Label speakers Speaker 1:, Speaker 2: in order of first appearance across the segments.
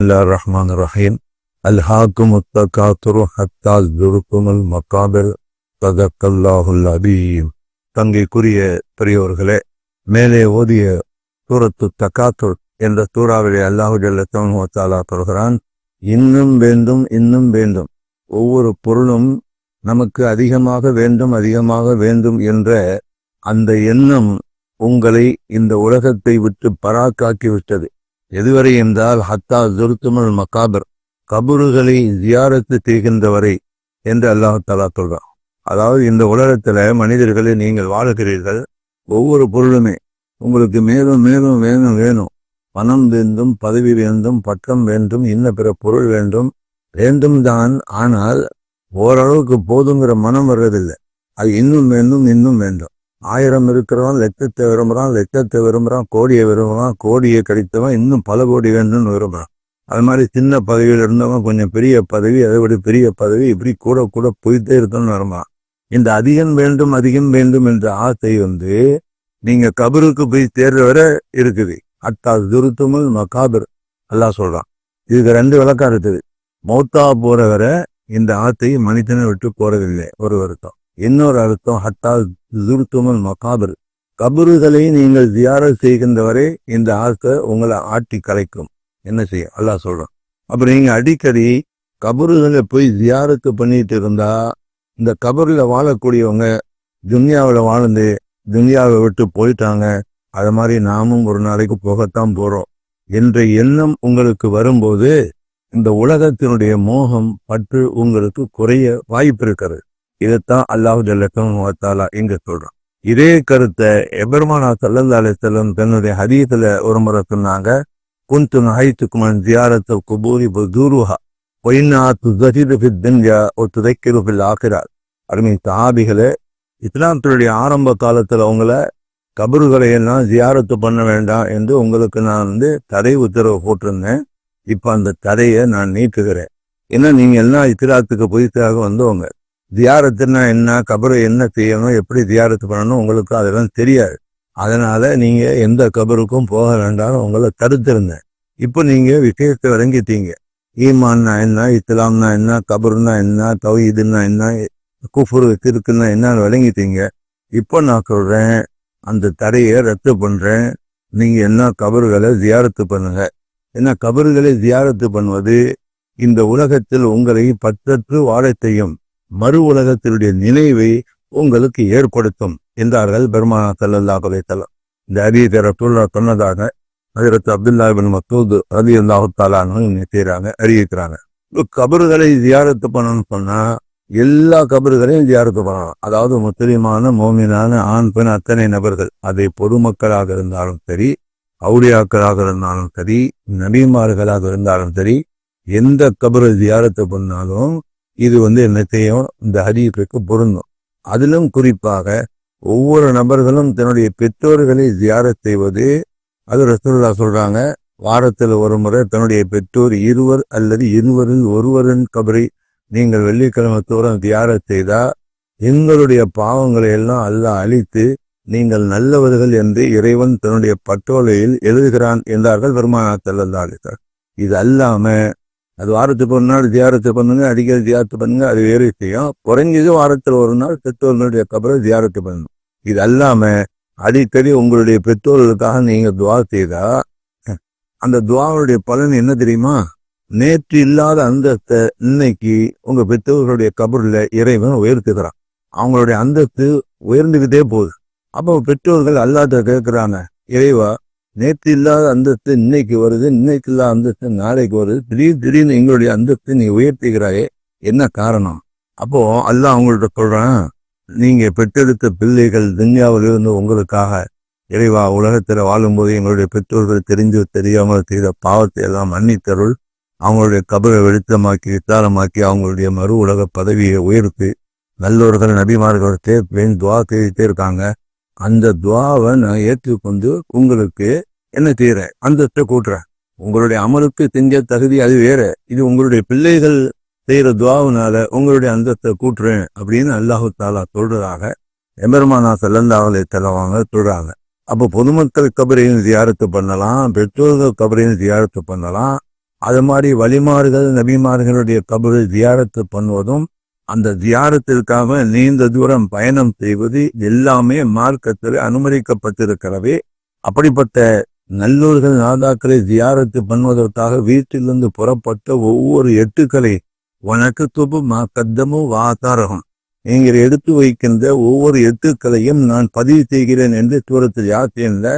Speaker 1: الله الرحمن الرحيم ألهاكم التكاثر حتى زرتم المقابر صدق الله العظيم தங்கைக்குரிய பெரியோர்களே மேலே ஓதிய சூரத்து தக்காத்துர் என்ற சூறாவிலே அல்லாஹு ஜல்லா சொல்கிறான் இன்னும் வேண்டும் இன்னும் வேண்டும் ஒவ்வொரு பொருளும் நமக்கு அதிகமாக வேண்டும் அதிகமாக வேண்டும் என்ற அந்த எண்ணம் உங்களை இந்த உலகத்தை விட்டு பராக்காக்கி விட்டது எதுவரை என்றால் ஹத்தா ஜுருத்துமல் மக்காபர் கபறுகளை ஜியாரத்து செய்கின்றவரை என்று அல்லாஹாலா சொல்றான். அதாவது இந்த உலகத்துல மனிதர்களை நீங்கள் வாழுகிறீர்கள் ஒவ்வொரு பொருளுமே உங்களுக்கு மேலும் மேலும் வேணும் வேணும். பணம் வேண்டும் பதவி வேண்டும் பட்டம் வேண்டும் இன்ன பிற பொருள் வேண்டும் வேண்டும் தான் ஆனால் ஓரளவுக்கு போதுங்கிற மனம் வர்றதில்லை. அது இன்னும் வேண்டும் இன்னும் வேண்டும். ஆயிரம் இருக்கிறவன் லட்சத்தை விரும்புகிறான் லட்சத்தை விரும்புகிறான் கோடியை விரும்புகிறான் கோடியை கிடைத்தவன் இன்னும் பல கோடி வேண்டும்னு விரும்புகிறான் அது மாதிரி சின்ன பதவியில் இருந்தவன் கொஞ்சம் பெரிய பதவி அதை விட பெரிய பதவி இப்படி கூட கூட போயிட்டே இருக்கணும்னு விரும்புகிறான் இந்த அதிகம் வேண்டும் அதிகம் வேண்டும் என்ற ஆசை வந்து நீங்கள் கபருக்கு போய் தேர்ற வர இருக்குது. அட்டா துருத்துமல் மகாபர் எல்லாம் சொல்கிறான் இதுக்கு ரெண்டு விளக்கம் இருக்குது. மௌத்தா போகிற வரை இந்த ஆசை மனிதனை விட்டு போகிறதில்லை ஒரு வருத்தம். இன்னொரு அர்த்தம் ஹத்தா ஜுருத்துமல் மகாபர். கபறுகளை நீங்கள் தியாரம் செய்கின்றவரை இந்த ஆசை உங்களை ஆட்டி கலைக்கும் என்ன செய்ய? அல்லாஹ் சொல்றான். அப்புறம் நீங்க அடிக்கடி கபறுகளை போய் தியாரத்து பண்ணிட்டு இருந்தா இந்த கபரில் வாழக்கூடியவங்க துன்யாவில் வாழ்ந்து துன்யாவை விட்டு போயிட்டாங்க அது மாதிரி நாமும் ஒரு நாளைக்கு போகத்தான் போறோம். என்ற எண்ணம் உங்களுக்கு வரும்போது இந்த உலகத்தினுடைய மோகம் பற்று உங்களுக்கு குறைய வாய்ப்பு இருக்கிறது. இதைத்தான் அல்லாஹு ஜல்லா இங்க சொல்றான். இதே கருத்தை எபெருமானா சல்லல்லா அலிசல்லம் தன்னுடைய ஹதீத்துல ஒரு முறை சொன்னாங்க. குந்து நகைத்துக்குமன் ஜியாரத்து குபூரி தூருஹா பொய்னா துதகிது ஃபித்துன்யா ஒரு துதைக்கிறு ஃபில் ஆகிறார் அருமை தாபிகளே இஸ்லாத்தினுடைய ஆரம்ப காலத்துல அவங்கள கபறுகளை எல்லாம் ஜியாரத்து பண்ண வேண்டாம் என்று உங்களுக்கு நான் வந்து தடை உத்தரவு போட்டிருந்தேன். இப்ப அந்த தடையை நான் நீக்குகிறேன். ஏன்னா நீங்க எல்லாம் இத்திராத்துக்கு புதிதாக வந்தவங்க. தியாரத்துனா என்ன கபரை என்ன செய்யணும் எப்படி தியாரத்து பண்ணணும் உங்களுக்கு அதெல்லாம் தெரியாது. அதனால நீங்க எந்த கபருக்கும் போக வேண்டாம் உங்களை தடுத்திருந்தேன். இப்போ நீங்க விஷயத்தை விளங்கிட்டீங்க. ஈமான்னா என்ன இஸ்லாம்னா என்ன கபருன்னா என்ன தவீதுன்னா என்ன குஃபுரு திருக்குன்னா என்னன்னு விளங்கிட்டீங்க. இப்போ நான் சொல்றேன் அந்த தடையை ரத்து பண்றேன். நீங்க என்ன கபறுகளை ஜியாரத்து பண்ணுங்க. ஏன்னா கபறுகளை ஜியாரத்து பண்ணுவது இந்த உலகத்தில் உங்களை பற்றற்று வாழ செய்யும். மறு உலகத்தினுடைய நினைவை உங்களுக்கு ஏற்படுத்தும் என்றார்கள் பெருமானா சல்லல்லா தலம் இந்த அரியத்தை ரசூல்லா சொன்னதாக ஹஜரத் அப்துல்லா பின் மசூத் ரதி அல்லாஹாலான்னு செய்யறாங்க அறிவிக்கிறாங்க. கபறுகளை தியாரத்து பண்ணணும்னு சொன்னா எல்லா கபறுகளையும் தியாரத்து பண்ணணும். அதாவது முஸ்லிமான மோமினான ஆண் பெண் அத்தனை நபர்கள் அதை பொதுமக்களாக இருந்தாலும் சரி அவுளியாக்களாக இருந்தாலும் சரி நபிமார்களாக இருந்தாலும் சரி எந்த கபரை ஜியாரத்து பண்ணாலும் இது வந்து என்ன செய்யும்? இந்த ஹதீஸுக்கு பொருந்தும். அதிலும் குறிப்பாக ஒவ்வொரு நபர்களும் தன்னுடைய பெற்றோர்களை ஜியாரத் செய்வது அது ரசூல்லா சொல்றாங்க வாரத்தில் ஒரு முறை தன்னுடைய பெற்றோர் இருவர் அல்லது இருவரில் ஒருவரின் கபரை நீங்கள் வெள்ளிக்கிழமை தோறும் தியாரம் செய்தா எங்களுடைய பாவங்களை எல்லாம் அல்லாஹ் அழித்து நீங்கள் நல்லவர்கள் என்று இறைவன் தன்னுடைய பட்டோலையில் எழுதுகிறான் என்றார்கள் பெருமானா செல்லல்லா இது அல்லாம அது வாரத்துக்கு ஒரு நாள் தியாரத்தை பண்ணுங்க அடிக்கடி தியாரத்தை பண்ணுங்க அது வேறு விஷயம். குறைஞ்சது வாரத்தில் ஒரு நாள் பெற்றோர்களுடைய கபரை தியாரத்தை பண்ணணும். இது அல்லாம அடிக்கடி உங்களுடைய பெற்றோர்களுக்காக நீங்க துவா செய்தா அந்த துவாவுடைய பலன் என்ன தெரியுமா? நேற்று இல்லாத அந்தஸ்தை இன்னைக்கு உங்க பெற்றோர்களுடைய கபரில் இறைவன் உயர்த்துகிறான். அவங்களுடைய அந்தஸ்து உயர்ந்துக்கிட்டே போகுது. அப்போ பெற்றோர்கள் அல்லாத கேட்கிறாங்க இறைவா நேற்று இல்லாத அந்தஸ்து இன்னைக்கு வருது இன்னைக்கு இல்லாத அந்தஸ்து நாளைக்கு வருது. திடீர் திடீர்னு எங்களுடைய அந்தஸ்து நீ உயர்த்துகிறாயே என்ன காரணம்? அப்போ அல்ல அவங்கள்ட்ட சொல்றேன் நீங்க பெற்றெடுத்த பிள்ளைகள் துன்யாவில் இருந்து உங்களுக்காக இறைவா உலகத்தில் வாழும்போது எங்களுடைய பெற்றோர்கள் தெரிஞ்சு தெரியாமல் செய்த பாவத்தை எல்லாம் மன்னித்தருள் அவங்களுடைய கபரை வெளித்தமாக்கி விசாரமாக்கி அவங்களுடைய மறு உலக பதவியை உயர்த்தி நல்லவர்கள் நபிமார்கள் சேர்ப்பேன் துவா செய்துட்டே இருக்காங்க. அந்த துவாவை நான் ஏற்றுக்கொண்டு உங்களுக்கு என்ன செய்யறேன் அந்தஸ்தை கூட்டுறேன் உங்களுடைய அமலுக்கு செஞ்ச தகுதி அது வேற. இது உங்களுடைய பிள்ளைகள் செய்யற துவாவினால உங்களுடைய அந்தஸ்தை கூட்டுறேன் அப்படின்னு அல்லாஹு தாலா சொல்றதாக எம்பெருமானா செல்லந்தாவலை செலவாங்க சொல்றாங்க. அப்போ பொதுமக்கள் கபரையும் தியாரத்து பண்ணலாம் பெற்றோர்கள் கபரையும் தியாரத்து பண்ணலாம். அது மாதிரி வழிமாறுகள் நபிமார்களுடைய கபரை தியாரத்து பண்ணுவதும் அந்த தியாரத்திற்காக நீண்ட தூரம் பயணம் செய்வது எல்லாமே மார்க்கத்தில் அனுமதிக்கப்பட்டிருக்கிறவே அப்படிப்பட்ட நல்லூர்கள் நாதாக்களை தியாரத்து பண்ணுவதற்காக வீட்டிலிருந்து புறப்பட்ட ஒவ்வொரு எட்டுக்களை உனக்கு துபு மா கத்தமும் வாத்தாரகம் நீங்கள் எடுத்து வைக்கின்ற ஒவ்வொரு எட்டுக்களையும் நான் பதிவு செய்கிறேன் என்று தூரத்தில் யாத்தியந்த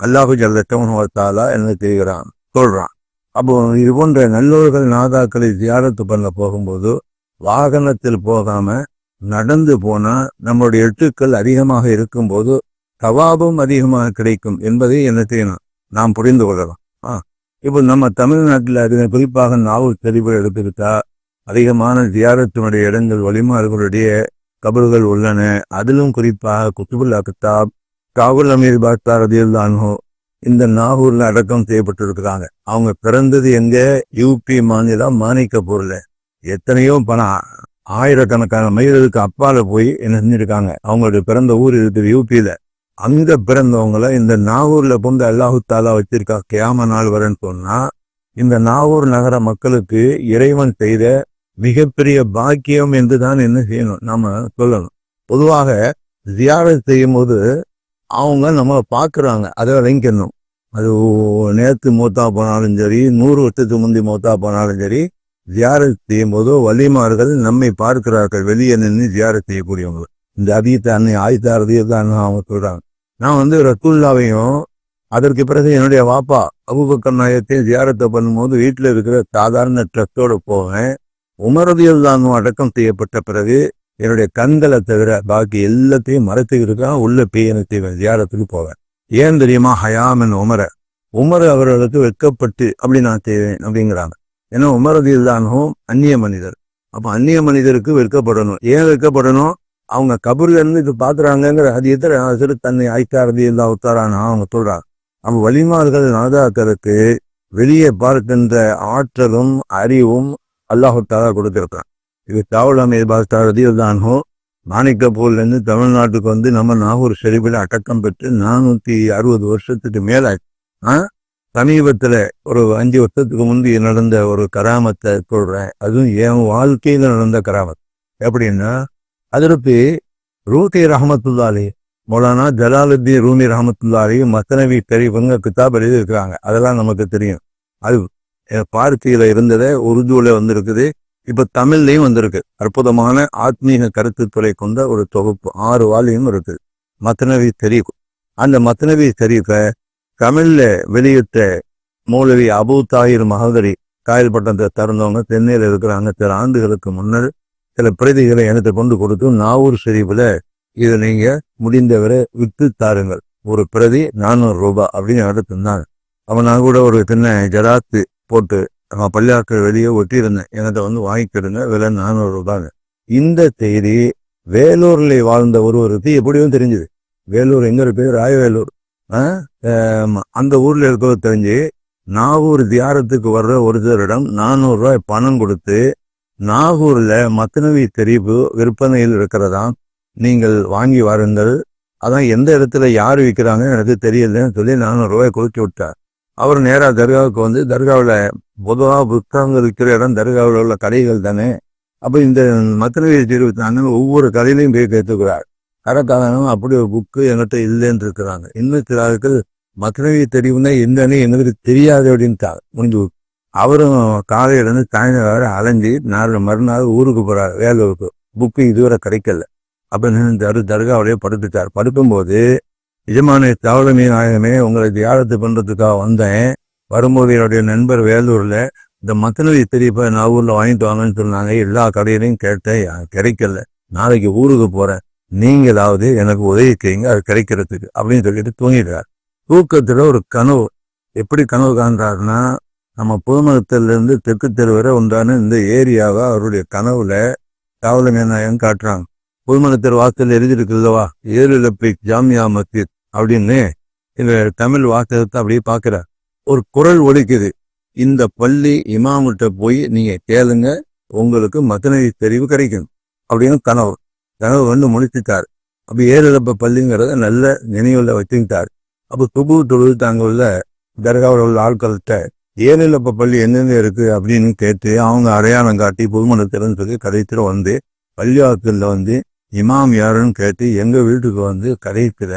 Speaker 1: அல்லாஹு ஜல்லத்தவனத்தாலா என்று தெரிகிறான் சொல்றான். அப்போ இது போன்ற நல்லோர்கள் நாதாக்களை தியாரத்து பண்ண போகும்போது வாகனத்தில் போகாம நடந்து போனா நம்மளுடைய எட்டுக்கள் அதிகமாக இருக்கும்போது தவாபும் அதிகமாக கிடைக்கும் என்பதை என்ன செய்யணும்? நாம் புரிந்து கொள்ளலாம். ஆ இப்போ நம்ம தமிழ்நாட்டில் அதிக குறிப்பாக நாவல் தெரிவு எடுத்துக்கிட்டா அதிகமான தியாரத்தினுடைய இடங்கள் வலிமார்களுடைய கபர்கள் உள்ளன. அதிலும் குறிப்பாக குத்துபுல்லா கித்தாப் காபுல் அமீர் பாக்தா ரதியுல்லானோ இந்த நாகூர்ல அடக்கம் செய்யப்பட்டிருக்கிறாங்க. அவங்க பிறந்தது எங்க? யூபி மாநிலம் மாணிக்கப்பூர்ல எத்தனையோ பணம் ஆயிரக்கணக்கான மைல்களுக்கு அப்பால போய் என்ன செஞ்சிருக்காங்க. அவங்களுடைய பிறந்த ஊர் இருக்குது யூபியில அங்க பிறந்தவங்கள இந்த நாகூர்ல கொண்டு அல்லாஹு தாலா வச்சிருக்கா கியாம நாள் வரன்னு சொன்னா இந்த நாகூர் நகர மக்களுக்கு இறைவன் செய்த மிகப்பெரிய பாக்கியம் என்றுதான் என்ன செய்யணும்? நாம சொல்லணும். பொதுவாக ஜியாரத் செய்யும் போது அவங்க நம்ம பார்க்குறாங்க அதை விளங்கணும் அது நேற்று மூத்தா போனாலும் சரி நூறு வருஷத்துக்கு முந்தி மூத்தா போனாலும் சரி ஜியாரத் செய்யும் போதோ வலிமார்கள் நம்மை பார்க்கிறார்கள் வெளியே நின்று ஜியாரத் செய்யக்கூடியவங்க. இந்த அதீத்த அன்னை ஆயுத தான் அவங்க சொல்றாங்க. நான் வந்து ரசூல்லாவையும் அதற்கு பிறகு என்னுடைய வாப்பா அபுபக்கர் நாயத்தையும் ஜியாரத்தை பண்ணும்போது வீட்டில் இருக்கிற சாதாரண ட்ரெஸ்ஸோடு போவேன். உமரதியல் தான் அடக்கம் செய்யப்பட்ட பிறகு என்னுடைய கண்களை தவிர பாக்கி எல்லாத்தையும் மறைத்துக்கிட்டு உள்ள பேய் செய்வேன் ஜியாரத்துக்கு போவேன். ஏன் தெரியுமா? ஹயாமன் உமர. உமர் அவர்களுக்கு வெட்கப்பட்டு அப்படி நான் செய்வேன் அப்படிங்கிறாங்க. ஏன்னா உமரதியில் தானும் அந்நிய மனிதர். அப்போ அந்நிய மனிதருக்கு வெட்கப்படணும். ஏன் வெட்கப்படணும்? அவங்க கபூர்ல இருந்து இது பாக்குறாங்கிற அதிகத்தில் சிறு தன்னை ஐக்காரதி இல்லா உத்தாரானா? அவங்க சொல்றாங்க. நம்ம வலிமார்கள் நாதாக்களுக்கு வெளியே பார்க்கின்ற ஆற்றலும் அறிவும் அல்லாஹுத்தாரா கொடுத்துருக்கான் இது தாவலாம் எதிர்பார்த்தாரதி தானோ மாணிக்கப்பூர்ல இருந்து தமிழ்நாட்டுக்கு வந்து நம்ம நாகூர் ஷெரீஃபில் அடக்கம் பெற்று நானூத்தி அறுபது வருஷத்துக்கு மேல ஆ? சமீபத்துல ஒரு அஞ்சு வருஷத்துக்கு முந்தைய நடந்த ஒரு கராமத்தை சொல்றேன். அதுவும் என் வாழ்க்கையில நடந்த கராமத் எப்படின்னா அதற்கு ரூகி ரஹமத்துல்லாலி மௌலானா ஜலாலுத்தீன் ரூமி ரஹமத்துல்லாலி மத்தனவி பெரியவங்க கிதாப் எழுதியிருக்கிறாங்க அதெல்லாம் நமக்கு தெரியும் அது பார்த்தியில இருந்ததை உருதுல வந்திருக்குது இப்ப தமிழ்லயும் வந்திருக்கு அற்புதமான ஆத்மீக கருத்துத்துறை கொண்ட ஒரு தொகுப்பு ஆறு வாலியும் இருக்கு மத்தனவி தெரியும் அந்த மத்தனவி தெரிவிப்ப தமிழ்ல வெளியிட்ட மூலவி அபு தாயிர் மகதரி காயல்பட்டத்தை திறந்தவங்க தென்னையில் இருக்கிறாங்க சில ஆண்டுகளுக்கு முன்னர் சில பிரதிகளை எனக்கு கொண்டு கொடுத்து நாவூர் ஷெரீஃபில் இதை நீங்க முடிந்தவரை விற்று தாருங்கள். ஒரு பிரதி நானூறு ரூபாய் அப்படின்னு எடுத்திருந்தாங்க அவன் நான் கூட ஒரு சின்ன ஜராத்து போட்டு நம்ம பள்ளியாக்கள் வெளியே ஒட்டியிருந்தேன். எனக்கு வந்து வாங்கிக்கிடுங்க விலை நானூறு ரூபாங்க இந்த செய்தி வேலூர்ல வாழ்ந்த ஒருவருக்கு எப்படியும் தெரிஞ்சுது. வேலூர் எங்க இருக்கு? ராயவேலூர். அந்த ஊர்ல இருக்கிறது தெரிஞ்சு நாகூர் தியாரத்துக்கு வர்ற ஒருத்தரிடம் நானூறு ரூபாய் பணம் கொடுத்து நாகூர்ல மத்தனவி தெரிவு விற்பனையில் இருக்கிறதா? நீங்கள் வாங்கி வாருங்கள். அதான் எந்த இடத்துல யார் விற்கிறாங்க எனக்கு தெரியலன்னு சொல்லி நானும் ரூபாய் கொடுத்து விட்டார் அவர் நேராக தர்காவுக்கு வந்து தர்காவில் பொதுவாக புத்தகங்கள் விற்கிற இடம் தர்காவில் உள்ள கடைகள் தானே. அப்போ இந்த மத்தனவி தெரிவித்தாங்க ஒவ்வொரு கடையிலையும் போய் கேட்டுக்கிறார். கரக்காரனும் அப்படி ஒரு புக்கு என்கிட்ட இல்லைன்னு இருக்கிறாங்க. இன்னும் சில ஆட்கள் தெரிவுனா தெரிவுன்னா என்னன்னு எங்களுக்கு தெரியாது அப்படின்ட்டாங்க. முடிஞ்சு அவரும் காலையிலேருந்து சாயந்தரம் வர அலைஞ்சி நாலு மறுநாள் ஊருக்கு போகிறார் வேலூருக்கு. புக்கு இதுவரை கிடைக்கல. அப்படின்னு தரு தர்காவிலேயே படுத்துட்டார். படுக்கும்போது எஜமானே தவளமே நாயகமே உங்களை தியானத்தை பண்ணுறதுக்காக வந்தேன். வரும்போது என்னுடைய நண்பர் வேலூரில் இந்த மத்தனவி தெரியப்ப நான் ஊரில் வாங்கிட்டு வாங்கன்னு சொன்னாங்க. எல்லா கடையிலையும் கேட்டேன். கிடைக்கல. நாளைக்கு ஊருக்கு போகிறேன் நீங்களாவது எனக்கு உதவி செய்யுங்க. அது கிடைக்கிறதுக்கு. அப்படின்னு சொல்லிட்டு தூங்கிடுறார். தூக்கத்தில் ஒரு கனவு. எப்படி கனவு காண்றாருன்னா நம்ம புதுமகத்திலிருந்து தெற்கு தெருவரை உண்டான இந்த ஏரியாவை அவருடைய கனவுல காவலங்க காட்டுறாங்க. புதுமணத்தர் வாசல் எழுதியிருக்கு ஏழு லப்பிக் ஜாமியா மஸ்ஜித் அப்படின்னு இந்த தமிழ் வாசகத்தை அப்படியே பார்க்கிறார். ஒரு குரல் ஒழிக்குது இந்த பள்ளி இமாமிட்ட போய் நீங்க கேளுங்க உங்களுக்கு மதனவி தெரிவு கிடைக்கும் அப்படின்னு கனவு. கனவு வந்து முடிச்சுட்டார் அப்படி ஏறுலப்ப பள்ளிங்கிறத நல்ல நினைவுல வச்சுக்கிட்டார். அப்போ சுபு தொழுது தாங்க உள்ள தர்காவில் உள்ள ஆட்கள்கிட்ட ஏழிலப்ப பள்ளி எந்தெந்த இருக்கு அப்படின்னு கேட்டு அவங்க அடையாளம் காட்டி பொதுமணத்திலும் சொல்லி கதைத்துல வந்து பள்ளிவாசல்ல வந்து இமாம் யாருன்னு கேட்டு எங்க வீட்டுக்கு வந்து கதைத்துல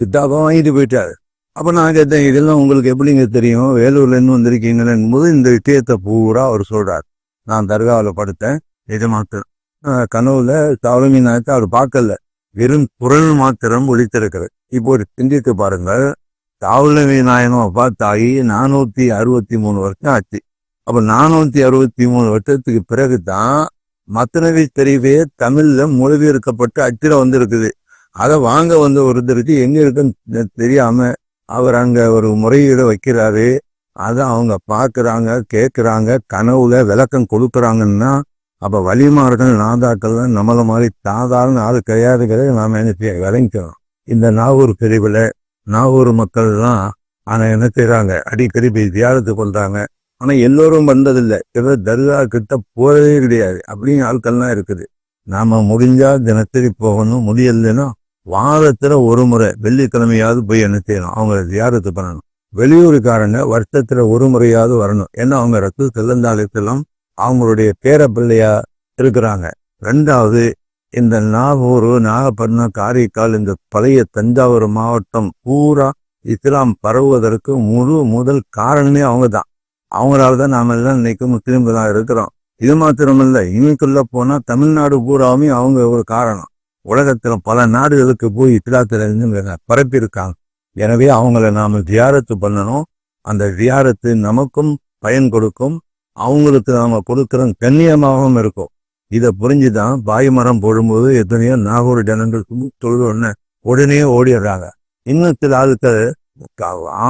Speaker 1: கித்தாபா வாங்கிட்டு போயிட்டாரு. அப்ப நான் கேட்டேன் இதெல்லாம் உங்களுக்கு எப்படிங்க தெரியும்? வேலூர்ல இருந்து வந்திருக்கீங்கன்னு போது இந்த விஷயத்தை பூரா அவர் சொல்றார். நான் தர்காவில் படுத்தேன் இது மாத்திரம். கனவுல தவளமி நாயத்தை அவர் பார்க்கல. வெறும் குரல் மாத்திரம் ஒழித்திருக்கிறது இப்போ ஒரு சிந்தித்து பாருங்கள் தாவளமி நாயகம் பார்த்தாகி நானூத்தி அறுபத்தி மூணு வருஷம் ஆச்சு. அப்ப நானூத்தி அறுபத்தி மூணு வருஷத்துக்கு பிறகுதான் மத்தனவி தெரிவே தமிழ்ல மொழிபெயர்க்கப்பட்டு அச்சிட வந்திருக்குது. அதை வாங்க வந்த ஒருத்தருக்கு எங்க இருக்குன்னு தெரியாம அவர் அங்க ஒரு முறையீடு வைக்கிறாரு. அதை அவங்க பார்க்குறாங்க கேட்குறாங்க கனவுல விளக்கம் கொடுக்குறாங்கன்னா அப்ப வலிமார்கள் நாதாக்கள் நம்மள மாதிரி சாதாரண ஆள் கிடையாதுங்கிறத நாம என்ன செய்ய விளங்கிக்கிறோம் இந்த நாகூர் பிரிவுல நாகூர் மக்கள் தான் ஆனா என்ன செய்யறாங்க அடிக்கடி போய் தியானத்து கொள்றாங்க. ஆனா எல்லோரும் வந்ததில்லை. சிலர் தர்கா கிட்ட போகிறதே கிடையாது. அப்படின்னு ஆட்கள்லாம் இருக்குது. நாம முடிஞ்சா தினசரி போகணும். முடியலைன்னா வாரத்துல ஒரு முறை வெள்ளிக்கிழமையாவது போய் என்ன செய்யணும்? அவங்க தியாரத்து பண்ணணும். வெளியூருக்காரங்க வருஷத்துல ஒரு முறையாவது வரணும். ஏன்னா அவங்க ரத்து செல்லந்தாலயத்திலும் அவங்களுடைய பேர பிள்ளையா இருக்கிறாங்க. ரெண்டாவது இந்த நாகூர் நாகப்பட்டினம் காரைக்கால் இந்த பழைய தஞ்சாவூர் மாவட்டம் பூரா இஸ்லாம் பரவுவதற்கு முழு முதல் காரணமே அவங்க தான் அவங்களால தான் நாம எல்லாம் இன்னைக்கு முஸ்லீம்களா இருக்கிறோம். இது மாத்திரமில்ல இன்னைக்குள்ள போனா தமிழ்நாடு பூராவுமே அவங்க ஒரு காரணம். உலகத்துல பல நாடுகளுக்கு போய் இஸ்லாத்துல இருந்து பரப்பியிருக்காங்க. எனவே அவங்கள நாம தியாரத்து பண்ணணும். அந்த தியாரத்து நமக்கும் பயன் கொடுக்கும். அவங்களுக்கு நாம கொடுக்குற கண்ணியமாகவும் இருக்கும். இதை புரிஞ்சுதான் பாய்மரம் போடும்போது எத்தனையோ நாகூர் ஜனங்கள் தொழுது உடனே உடனே ஓடிடுறாங்க. இன்னும் சில ஆளுக்கள்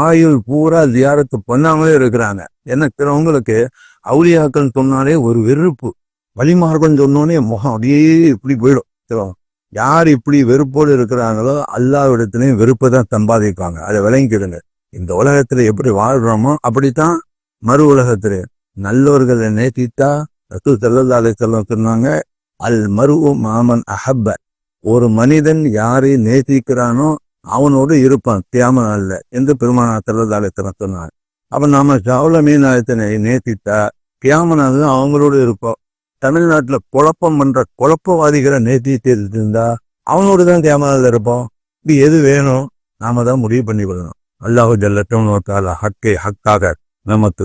Speaker 1: ஆயுள் பூரா தியாரத்து பண்ணாமலே இருக்கிறாங்க. ஏன்னா சிலவங்களுக்கு அவுளியாக்கள் சொன்னாலே ஒரு வெறுப்பு. வழிமார்க்கம் சொன்னோடனே முகம் அப்படியே இப்படி போயிடும். சிலவங்க யார் இப்படி வெறுப்போடு இருக்கிறாங்களோ அல்லாவிடத்துலயும் வெறுப்பை தான் சம்பாதிப்பாங்க. அதை விளங்கிக்கிடுங்க. இந்த உலகத்துல எப்படி வாழ்றோமோ அப்படித்தான் மறு உலகத்துல நல்லவர்களை நேசித்தா ரசூ செல்லதாலே செல்லம் சொன்னாங்க அல் மருவு மாமன் அஹப்ப. ஒரு மனிதன் யாரை நேசிக்கிறானோ அவனோடு இருப்பான் தியாம அல்ல என்று பெருமானா செல்லதாலே செல்லம் சொன்னாங்க அப்ப நாம ஜவுல மீனாயத்தினை நேசித்தா கியாம அவங்களோட அவங்களோடு இருப்போம். தமிழ்நாட்டுல குழப்பம் பண்ற குழப்பவாதிகளை நேசித்து இருந்தா அவனோடு தான் தியாமனால இருப்போம். இது எது வேணும்? நாம தான் முடிவு பண்ணி கொள்ளணும் அல்லாஹு ஜல்லட்டும் நோக்கால ஹக்கை ஹக்காக நமக்கு